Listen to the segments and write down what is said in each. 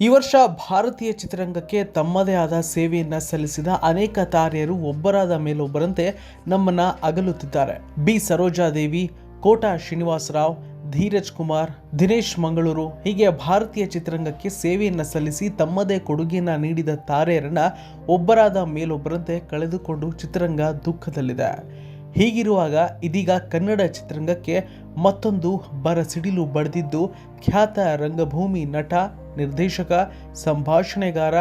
ಈ ವರ್ಷ ಭಾರತೀಯ ಚಿತ್ರರಂಗಕ್ಕೆ ತಮ್ಮದೇ ಆದ ಸೇವೆಯನ್ನು ಸಲ್ಲಿಸಿದ ಅನೇಕ ತಾರೆಯರು ಒಬ್ಬರಾದ ಮೇಲೊಬ್ಬರಂತೆ ನಮ್ಮನ್ನ ಅಗಲುತ್ತಿದ್ದಾರೆ. ಬಿ. ಸರೋಜಾದೇವಿ, ಕೋಟಾ ಶ್ರೀನಿವಾಸರಾವ್, ಧೀರಜ್ ಕುಮಾರ್, ದಿನೇಶ್ ಮಂಗಳೂರು ಹೀಗೆ ಭಾರತೀಯ ಚಿತ್ರರಂಗಕ್ಕೆ ಸೇವೆಯನ್ನು ಸಲ್ಲಿಸಿ ತಮ್ಮದೇ ಕೊಡುಗೆಯನ್ನು ನೀಡಿದ ತಾರೆಯರನ್ನ ಒಬ್ಬರಾದ ಮೇಲೊಬ್ಬರಂತೆ ಕಳೆದುಕೊಂಡು ಚಿತ್ರರಂಗ ದುಃಖದಲ್ಲಿದೆ. ಹೀಗಿರುವಾಗ ಇದೀಗ ಕನ್ನಡ ಚಿತ್ರರಂಗಕ್ಕೆ ಮತ್ತೊಂದು ಬರ ಸಿಡಿಲು ಬಡಿದಿದ್ದು ಖ್ಯಾತ ರಂಗಭೂಮಿ ನಟ ನಿರ್ದೇಶಕ, ಸಂಭಾಷಣೆಗಾರ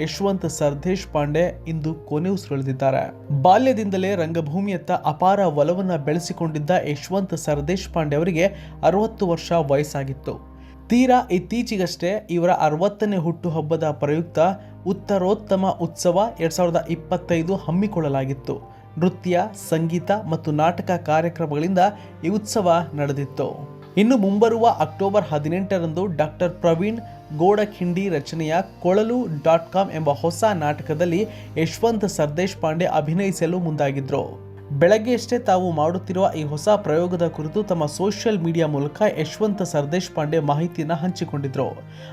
ಯಶವಂತ್ ಸರ್ದೇಶ್ ಪಾಂಡೆ ಇಂದು ಕೊನೆಯುಸಿರೆಳೆದಿದ್ದಾರೆ. ಬಾಲ್ಯದಿಂದಲೇ ರಂಗಭೂಮಿಯತ್ತ ಅಪಾರ ಒಲವನ್ನು ಬೆಳೆಸಿಕೊಂಡಿದ್ದ ಯಶವಂತ್ ಸರ್ದೇಶ್ ಪಾಂಡೆ ಅವರಿಗೆ ಅರವತ್ತು ವರ್ಷ ವಯಸ್ಸಾಗಿತ್ತು. ತೀರಾ ಇತ್ತೀಚೆಗಷ್ಟೇ ಇವರ ಅರವತ್ತನೇ ಹುಟ್ಟುಹಬ್ಬದ ಪ್ರಯುಕ್ತ ಉತ್ತರೋತ್ತಮ ಉತ್ಸವ ಎರಡ್ ಸಾವಿರದ ಇಪ್ಪತ್ತೈದು ಹಮ್ಮಿಕೊಳ್ಳಲಾಗಿತ್ತು. ನೃತ್ಯ, ಸಂಗೀತ ಮತ್ತು ನಾಟಕ ಕಾರ್ಯಕ್ರಮಗಳಿಂದ ಈ ಉತ್ಸವ ನಡೆದಿತ್ತು. ಇನ್ನು ಮುಂಬರುವ ಅಕ್ಟೋಬರ್ ಹದಿನೆಂಟರಂದು ಡಾಕ್ಟರ್ ಪ್ರವೀಣ್ ಗೋಡಖಿಂಡಿ ರಚನೆಯ ಕೊಳಲು ಡಾಟ್ ಕಾಮ್ ಎಂಬ ಹೊಸ ನಾಟಕದಲ್ಲಿ ಯಶವಂತ್ ಸರ್ದೇಶ್ ಪಾಂಡೆ ಅಭಿನಯಿಸಲು ಮುಂದಾಗಿದ್ರು. ಬೆಳಗ್ಗೆಯಷ್ಟೇ ತಾವು ಮಾಡುತ್ತಿರುವ ಈ ಹೊಸ ಪ್ರಯೋಗದ ಕುರಿತು ತಮ್ಮ ಸೋಷಿಯಲ್ ಮೀಡಿಯಾ ಮೂಲಕ ಯಶವಂತ ಸರ್ದೇಶ್ ಪಾಂಡೆ ಮಾಹಿತಿಯನ್ನು ಹಂಚಿಕೊಂಡಿದ್ದರು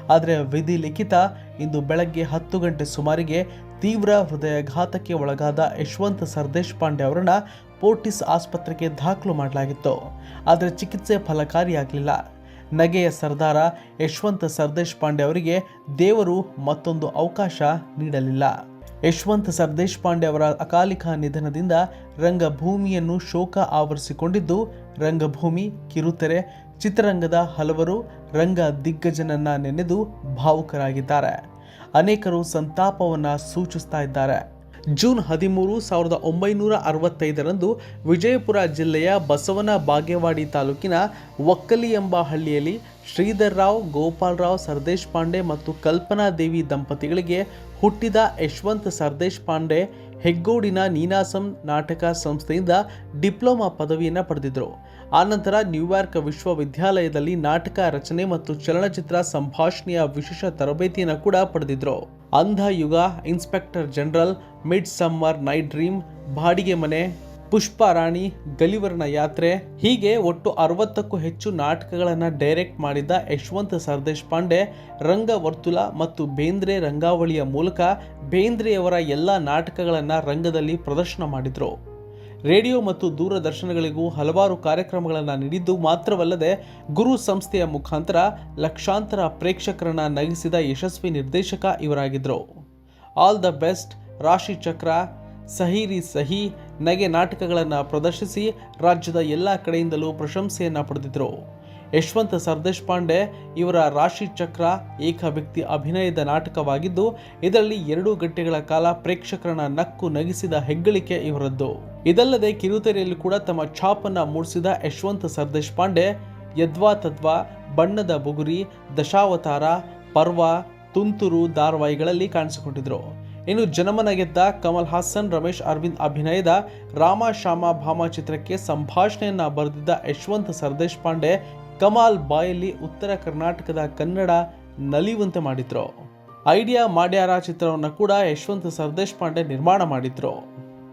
ಆದರೆ ವಿಧಿ ಲಿಖಿತ, ಇಂದು ಬೆಳಗ್ಗೆ ಹತ್ತು ಗಂಟೆ ಸುಮಾರಿಗೆ ತೀವ್ರ ಹೃದಯಾಘಾತಕ್ಕೆ ಒಳಗಾದ ಯಶವಂತ ಸರ್ದೇಶ್ ಪಾಂಡೆ ಅವರನ್ನು ಪೋರ್ಟಿಸ್ ಆಸ್ಪತ್ರೆಗೆ ದಾಖಲು ಮಾಡಲಾಗಿತ್ತು. ಆದರೆ ಚಿಕಿತ್ಸೆ ಫಲಕಾರಿಯಾಗಲಿಲ್ಲ. ನಗೆಯ ಸರ್ದಾರ ಯಶವಂತ ಸರ್ದೇಶ್ ಪಾಂಡೆ ಅವರಿಗೆ ದೇವರು ಮತ್ತೊಂದು ಅವಕಾಶ ನೀಡಲಿಲ್ಲ. ಯಶವಂತ್ ಸರ್ದೇಶ್ ಪಾಂಡೆ ಅವರ ಅಕಾಲಿಕ ನಿಧನದಿಂದ ರಂಗಭೂಮಿಯನ್ನು ಶೋಕ ಆವರಿಸಿಕೊಂಡಿದ್ದು, ರಂಗಭೂಮಿ, ಕಿರುತೆರೆ, ಚಿತ್ರರಂಗದ ಹಲವರು ರಂಗ ದಿಗ್ಗಜನನ್ನ ನೆನೆದು ಭಾವುಕರಾಗಿದ್ದಾರೆ. ಅನೇಕರು ಸಂತಾಪವನ್ನು ಸೂಚಿಸ್ತಾ ಇದ್ದಾರೆ. ಜೂನ್ ಹದಿಮೂರು ಸಾವಿರದ ಒಂಬೈನೂರ ಅರವತ್ತೈದರಂದು ವಿಜಯಪುರ ಜಿಲ್ಲೆಯ ಬಸವನ ಬಾಗೇವಾಡಿ ತಾಲೂಕಿನ ಒಕ್ಕಲಿ ಎಂಬ ಹಳ್ಳಿಯಲ್ಲಿ ಶ್ರೀಧರ್ ರಾವ್, ಗೋಪಾಲ್ ರಾವ್, ಸರ್ದೇಶ್ ಪಾಂಡೆ ಮತ್ತು ಕಲ್ಪನಾ ದೇವಿ ದಂಪತಿಗಳಿಗೆ ಹುಟ್ಟಿದ ಯಶವಂತ್ ಸರ್ದೇಶ್ ಪಾಂಡೆ ಹೆಗ್ಗೋಡಿನ ನೀನಾಸಂ ನಾಟಕ ಸಂಸ್ಥೆಯಿಂದ ಡಿಪ್ಲೊಮಾ ಪದವಿಯನ್ನು ಪಡೆದಿದ್ದರು ಆನಂತರ ನ್ಯೂಯಾರ್ಕ್ ವಿಶ್ವವಿದ್ಯಾಲಯದಲ್ಲಿ ನಾಟಕ ರಚನೆ ಮತ್ತು ಚಲನಚಿತ್ರ ಸಂಭಾಷಣೆಯ ವಿಶೇಷ ತರಬೇತಿಯನ್ನು ಕೂಡ ಪಡೆದಿದ್ದರು Andha Yug, inspector general, midsummer night dream, Badige Mane Pushpa ರಾಣಿ ಗಲಿವರ್ನ ಯಾತ್ರೆ. ಹೀಗೆ ಒಟ್ಟು ಅರವತ್ತಕ್ಕೂ ಹೆಚ್ಚು ನಾಟಕಗಳನ್ನು ಡೈರೆಕ್ಟ್ ಮಾಡಿದ್ದ ಯಶವಂತ್ ಸರ್ದೇಶ್ ಪಾಂಡೆ ರಂಗ ವರ್ತುಲ ಮತ್ತು ಬೇಂದ್ರೆ ರಂಗಾವಳಿಯ ಮೂಲಕ ಬೇಂದ್ರೆಯವರ ಎಲ್ಲ ನಾಟಕಗಳನ್ನು ರಂಗದಲ್ಲಿ ಪ್ರದರ್ಶನ ಮಾಡಿದರು. ರೇಡಿಯೋ ಮತ್ತು ದೂರದರ್ಶನಗಳಿಗೂ ಹಲವಾರು ಕಾರ್ಯಕ್ರಮಗಳನ್ನು ನೀಡಿದ್ದು ಮಾತ್ರವಲ್ಲದೆ ಗುರು ಸಂಸ್ಥೆಯ ಮುಖಾಂತರ ಲಕ್ಷಾಂತರ ಪ್ರೇಕ್ಷಕರನ್ನು ನಗಿಸಿದ ಯಶಸ್ವಿ ನಿರ್ದೇಶಕ ಇವರಾಗಿದ್ದರು ಆಲ್ ದ ಬೆಸ್ಟ್, ರಾಶಿ ಚಕ್ರ, ಸಹಿರಿ ಸಹಿ ನಗೆ ನಾಟಕಗಳನ್ನು ಪ್ರದರ್ಶಿಸಿ ರಾಜ್ಯದ ಎಲ್ಲ ಕಡೆಯಿಂದಲೂ ಪ್ರಶಂಸೆಯನ್ನು ಪಡೆದಿದ್ದರು ಯಶವಂತ ಸರ್ದೇಶ್ ಪಾಂಡೆ ಇವರ ರಾಶಿ ಚಕ್ರ ಏಕ ವ್ಯಕ್ತಿ ಅಭಿನಯದ ನಾಟಕವಾಗಿದ್ದು, ಇದರಲ್ಲಿ ಎರಡು ಗಂಟೆಗಳ ಕಾಲ ಪ್ರೇಕ್ಷಕರನ್ನ ನಕ್ಕು ನಗಿಸಿದ ಹೆಗ್ಗಳಿಕೆ ಇವರದ್ದು. ಇದಲ್ಲದೆ ಕಿರುತೆರೆಯಲ್ಲಿ ಕೂಡ ತಮ್ಮ ಛಾಪನ್ನು ಮೂಡಿಸಿದ ಯಶವಂತ ಸರ್ದೇಶ್ ಪಾಂಡೆ, ಯದ್ವಾ ತದ್ವಾ, ಬಣ್ಣದ ಬುಗುರಿ, ದಶಾವತಾರ, ಪರ್ವ, ತುಂತುರು ಧಾರವಾಹಿಗಳಲ್ಲಿ ಕಾಣಿಸಿಕೊಂಡಿದ್ರು. ಇನ್ನು ಜನಮನ ಗೆದ್ದ ಕಮಲ್ ಹಾಸನ್, ರಮೇಶ್ ಅರವಿಂದ್ ಅಭಿನಯದ ರಾಮ ಶ್ಯಾಮ ಭಾಮ ಚಿತ್ರಕ್ಕೆ ಸಂಭಾಷಣೆಯನ್ನ ಬರೆದಿದ್ದ ಯಶವಂತ್ ಸರ್ದೇಶ್ ಪಾಂಡೆ, ಕಮಾಲ್ ಬಾಯಲ್ಲಿ ಉತ್ತರ ಕರ್ನಾಟಕದ ಕನ್ನಡ ನಲಿಯುವಂತೆ ಮಾಡಿದ್ರು. ಐಡಿಯಾ ಮಾಡ್ಯಾರ ಚಿತ್ರವನ್ನು ಕೂಡ ಯಶವಂತ್ ಸರ್ದೇಶ್ ಪಾಂಡೆ ನಿರ್ಮಾಣ ಮಾಡಿದ್ರು.